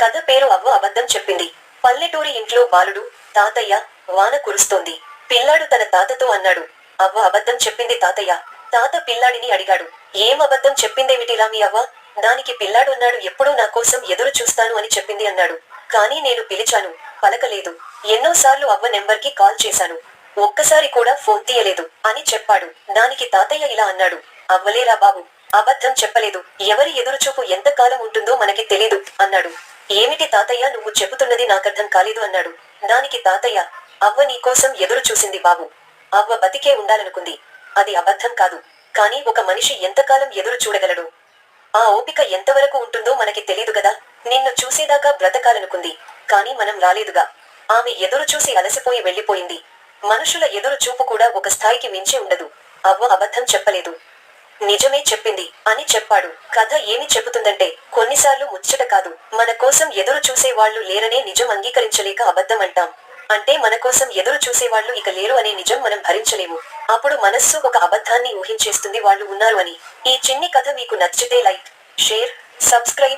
కథ పేరు అవ్వ అబద్ధం చెప్పింది. పల్లెటూరి ఇంట్లో బాలుడు తాతయ్య వాన కురుస్తోంది. పిల్లాడు తన తాతతో అన్నాడు అవ్వ అబద్ధం చెప్పింది తాతయ్య. తాత పిల్లాడిని అడిగాడు ఏం అబద్ధం చెప్పిందేమిటిరా మీ అవ్వ? దానికి పిల్లాడు అన్నాడు ఎప్పుడూ నా కోసం ఎదురు చూస్తాను అని చెప్పింది అన్నాడు. కానీ నేను పిలిచాను పలకలేదు. ఎన్నోసార్లు అవ్వ నెంబర్కి కాల్ చేశాను. ఒక్కసారి కూడా ఫోన్ తీయలేదు అని చెప్పాడు. దానికి తాతయ్య ఇలా అన్నాడు అవ్వలేరా బాబు అబద్ధం చెప్పలేదు. ఎవరి ఎదురుచూపు ఎంతకాలం ఉంటుందో మనకి తెలీదు అన్నాడు. ఏమిటి తాతయ్య? నువ్వు చెబుతున్నది నాకర్థం కాలేదు అన్నాడు. దానికి తాతయ్య అవ్వ నీకోసం ఎదురు చూసింది బాబు. అవ్వ బతికే ఉండాలనుకుంది. అది అబద్ధం కాదు. కానీ ఒక మనిషి ఎంతకాలం ఎదురు చూడగలడు? ఆ ఓపిక ఎంతవరకు ఉంటుందో మనకి తెలియదు గదా. నిన్ను చూసేదాకా బ్రతకాలనుకుంది. కానీ మనం రాలేదుగా. ఆమె ఎదురు చూసి అలసిపోయి వెళ్ళిపోయింది. మనుషుల ఎదురు చూపు కూడా ఒక స్థాయికి మించి ఉండదు. అవ్వ అబద్ధం చెప్పలేదు. నిజమే చెప్పింది అని చెప్పాడు. కథ ఏమి చెబుతుందంటే కొన్నిసార్లు ముచ్చట కాదు. మన కోసం ఎదురు చూసే వాళ్ళు లేరనే నిజం అంగీకరించలేక అబద్ధం అంటాం. అంటే మన కోసం ఎదురు చూసేవాళ్ళు ఇక లేరు అనే నిజం మనం భరించలేము. అప్పుడు మనస్సు ఒక అబద్ధాన్ని ఊహించేస్తుంది వాళ్ళు ఉన్నారు అని. ఈ చిన్ని కథ మీకు నచ్చితే లైక్ షేర్ సబ్స్క్రైబ్